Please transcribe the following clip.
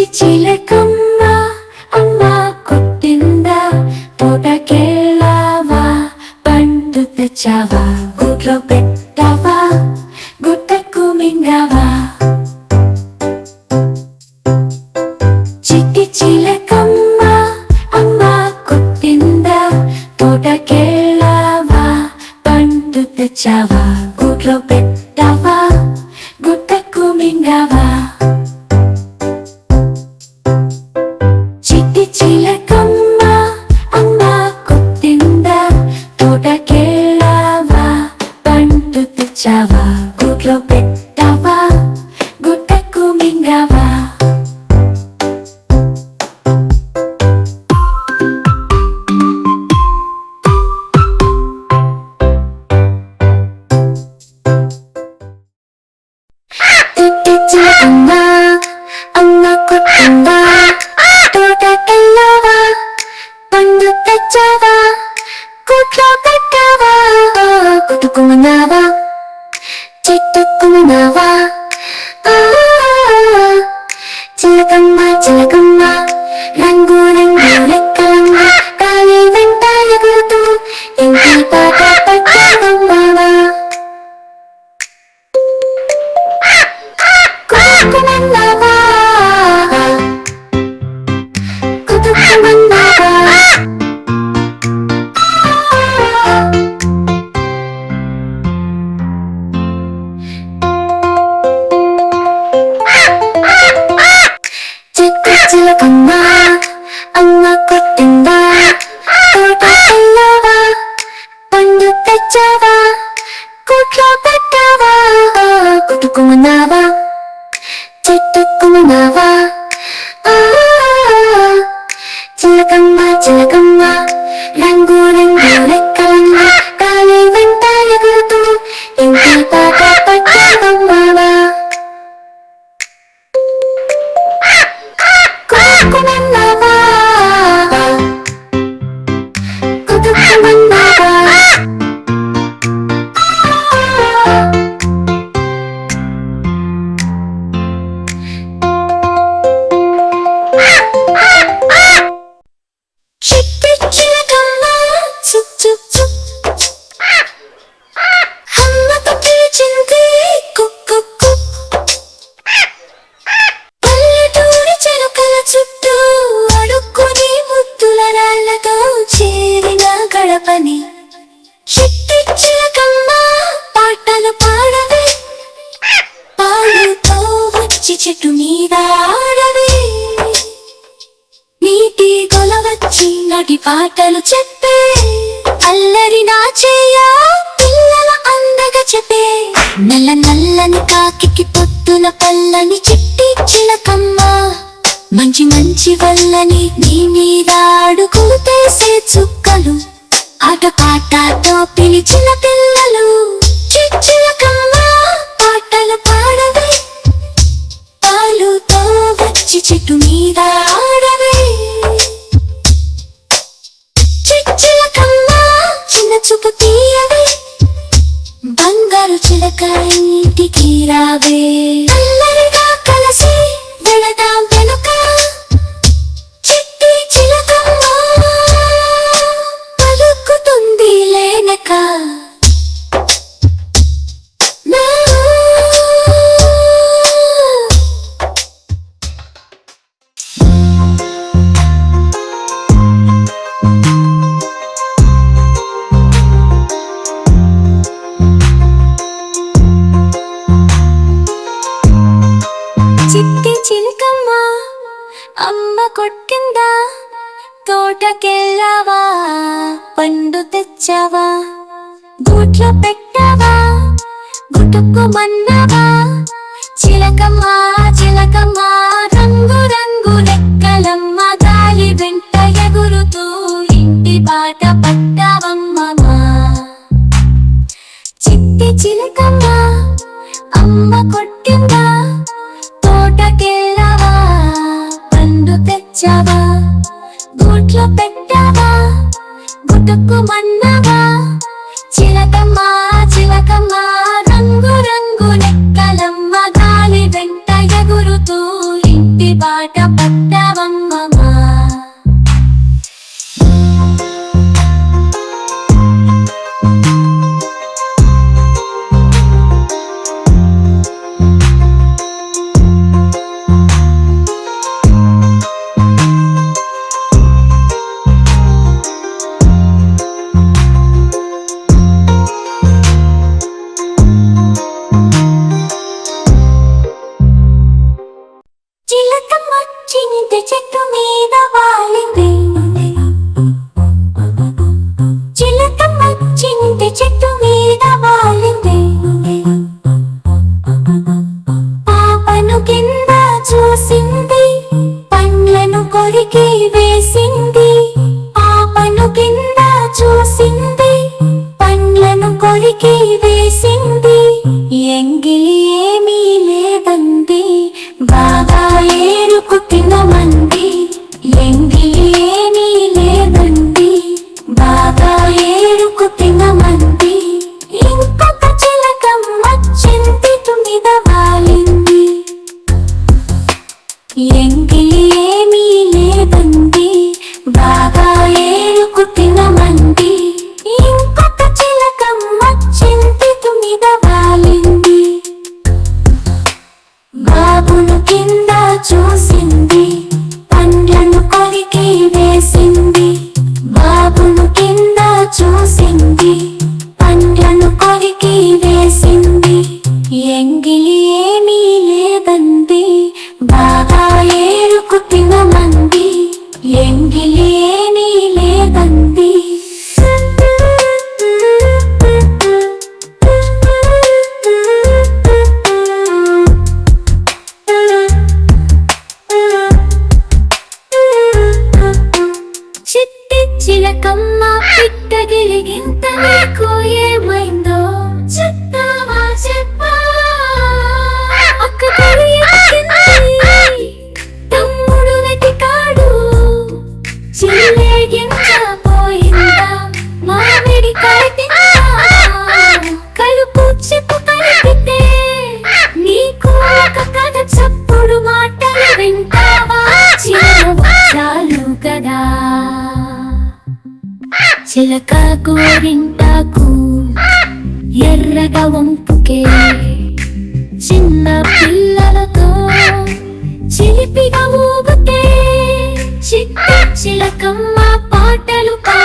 చిట్టి చిలకమ్మ అమ్మ కొట్టిందా తోటకెళ్ళావా పండు తెచ్చావా గుడ్లో పెట్టావా గుట్టకు మింగావా? చిట్టి చిలకమ్మ అమ్మ కొట్టిందా తోటకెళ్ళావా పండు తెచ్చావా గుడ్లో పెట్టావా గుట్టకు మింగావా? కుట్టుకున్నావా చిట్టుకున్నావా చిలకమ్మ చిలకమ్మ రంగుల 기억나 안 맞고 뛴다 돌 거슬려봐 번듯 뺏잡아 꼭 혀뺏겨봐 꼭 뚜껑은 나봐 గడపని చిట్టి చిలకమ్మ పాటలు పాడవే. పాడుతో వచ్చి చెట్టు మీద ఆడవే. నీటి కొలవచ్చి నటి పాటలు చెప్పే. అల్లరి నా చేయా పిల్లల అందగా చెప్పే. నల్ల నల్లని కాకి పొద్దున పల్లని చిట్టి చిలకమ్మ మంచి మంచి వల్లని నీ మీద ఆడుకుతేసే చుక్కలు. ఆట పాటతో పిలిచిన పిల్లలు చిచ్చిలకమ్మ పాటలు పాడవే. పాలుతో వచ్చి చెట్టు మీద ఆడవే. చిచ్చిలకమ్మ చిన్న చూపు తీయవే. బంగారు చిలక ఇంటికి రావే. పండు తెచ్చావా? గూట్లో పెట్టావా? గుటుక్కు మన్నావా? చిలకమ్మ చిలకమ్మా రంగు రంగు రెక్కలమ్మ గాలి వెంట ఎగురుతూ ఇంటి బాట పట్టావమ్మా. చిట్టి చిలకమ్మ అమ్మ కొట్టిందా? తోటకెళ్ళావా? పండు తెచ్చావా? గూట్లో పెట్ట పుట్టుకు మన్నవా చిలకమ్మా చిలకమ్మా. అడిగి వేసింది ఆపను కింద చూసింది పండ్లను కొరికి వేసింది. ఎంగి ఏమీ లేదంది బాగా ఏరుకు తినమంది. ఎంగిలి ఏమీ లేదండి బాగా ఏరుకు తినమంది. ఇంకొక చిలకమ్మ చింతితు మీద వాలింది. ఎంగి ఏరుకు చిట్టి చిలకమ్మ పిట్టగిలిగింత నీకు ఏమైందో చిలక గోరింటాకు ఎర్రగా వంపుకే చిన్న పిల్లలతో చిలిపిగా ఊగుతే చిట్ట చిలకమ్మ పాటలు పా